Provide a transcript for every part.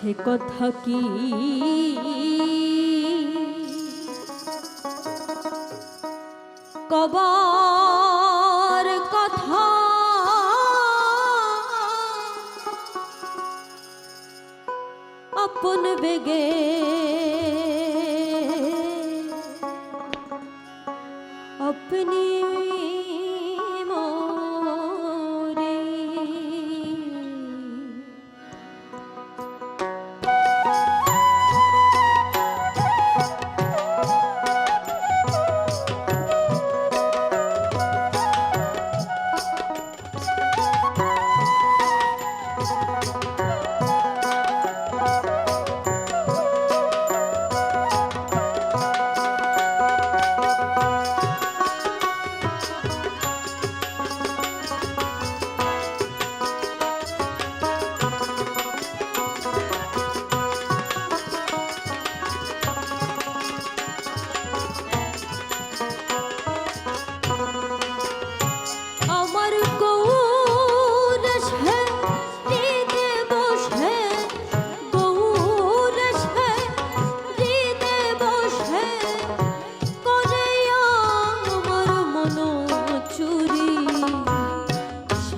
সে কথা কি? কবার কথা আপন বেগে अपनी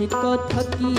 সে কথা কি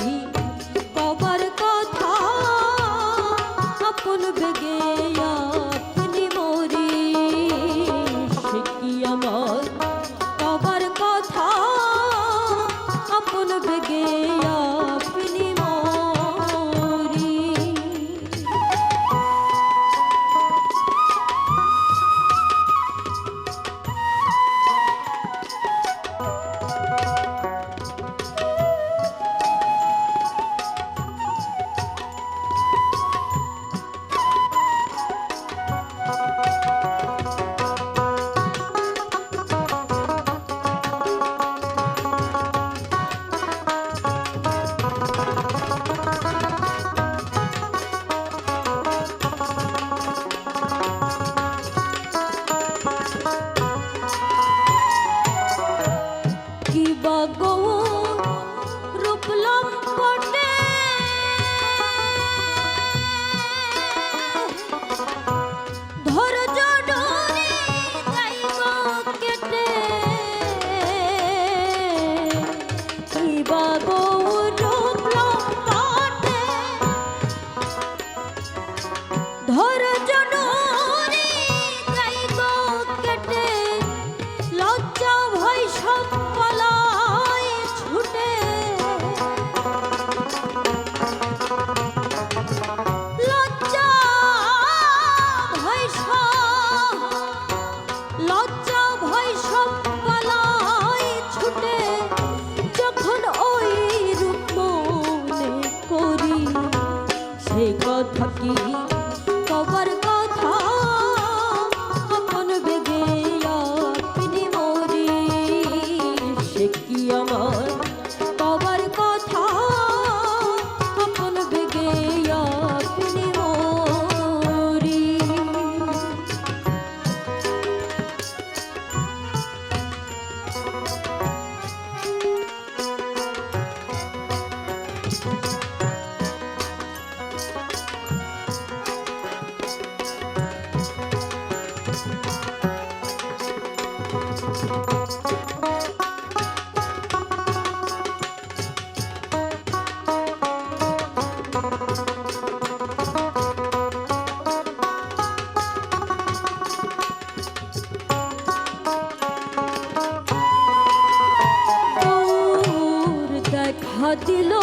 বাজিল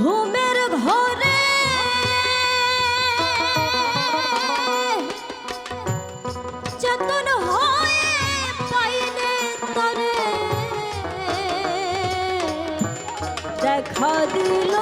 ঘুমের ঘরে। চেতন হয়ে পাইলে তরে দেখা দিল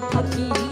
থাকিয়া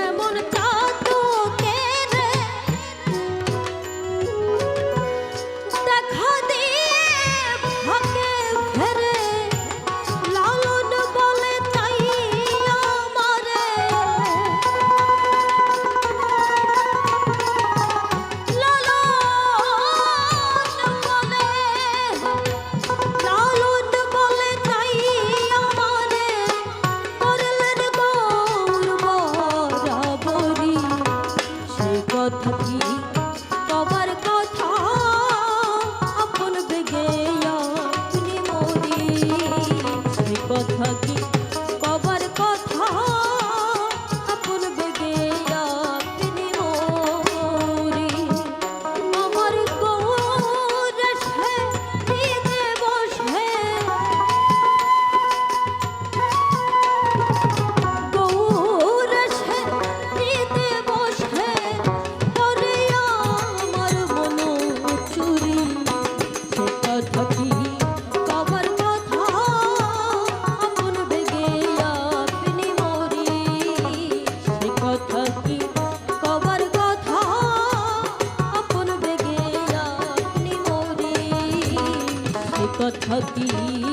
সে